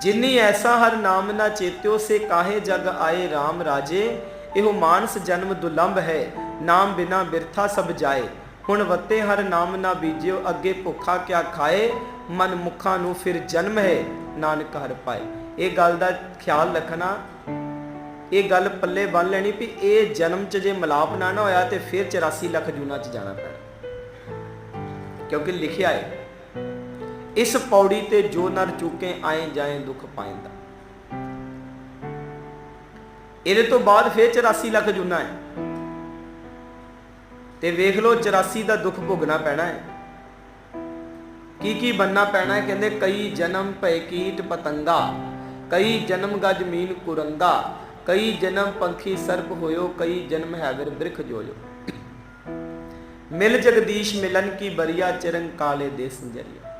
ਜਿਨੀ ਐਸਾ ਹਰ ਨਾਮ ਨਾ ਚੇਤਿਓ, ਸੇ ਕਾਹੇ ਜਗ ਆਏ RAM ਰਾਜੇ? ਇਹੋ ਮਾਨਸ ਜਨਮ ਦੁਲੰਭ ਹੈ, ਨਾਮ ਬਿਨਾ ਬਿਰਥਾ ਸਭ ਜਾਏ। ਹੁਣ ਵੱਤੇ ਹਰ ਨਾਮ ਨਾ ਬੀਜਿਓ, ਅੱਗੇ ਭੁੱਖਾ ਕਿਆ ਖਾਏ? ਮਨ ਮੁਖਾਂ ਨੂੰ ਫਿਰ ਜਨਮ ਹੈ, ਨਾਨਕ ਹਰ ਪਾਏ। ਇਹ ਗੱਲ ਦਾ ਖਿਆਲ ਰੱਖਣਾ, ਇਹ ਗੱਲ ਪੱਲੇ ਬੰਨ ਲੈਣੀ ਵੀ ਇਹ ਜਨਮ ਚ ਜੇ ਮਲਾਪ ਨਾ ਨਾ ਹੋਇਆ ਤੇ ਫਿਰ 84 ਲੱਖ ਜੂਨਾ ਚ ਜਾਣਾ ਪੈਣਾ। ਕਿਉਂਕਿ ਲਿਖਿਆ ਹੈ ਇਸ ਪੌੜੀ ਤੇ ਜੋ ਨਰ ਚੁਕੇ ਆਏ ਜਾਏ ਦੁੱਖ ਪਾਇੰਦਾ। ਇਹਦੇ ਤੋਂ ਬਾਅਦ ਫੇਰ 84 ਲੱਖ ਜੁਨਾ ਹੈ। ਤੇ ਵੇਖ ਲਓ 84 ਦਾ ਦੁੱਖ ਭੋਗਣਾ ਪੈਣਾ ਹੈ। ਕੀ ਕੀ ਬੰਨਾ ਪੈਣਾ ਹੈ? ਕਹਿੰਦੇ ਕਈ ਜਨਮ ਭੈ ਕੀਟ ਪਤੰਗਾ, ਕਈ ਜਨਮ ਗਜ ਮੀਨ ਕੁਰੰਗਾ, ਕਈ ਜਨਮ ਪੰਖੀ ਸਰਪ ਹੋਇਓ, ਕਈ ਜਨਮ ਹੈਗਰ ਬ੍ਰਿਖ ਜੋਇਓ। ਮਿਲ ਜਗਦੀਸ਼ ਮਿਲਨ ਕੀ ਬਰੀਆ ਚਰਨ ਕਾਲੇ ਦੇ ਸੰਜਰੀਆ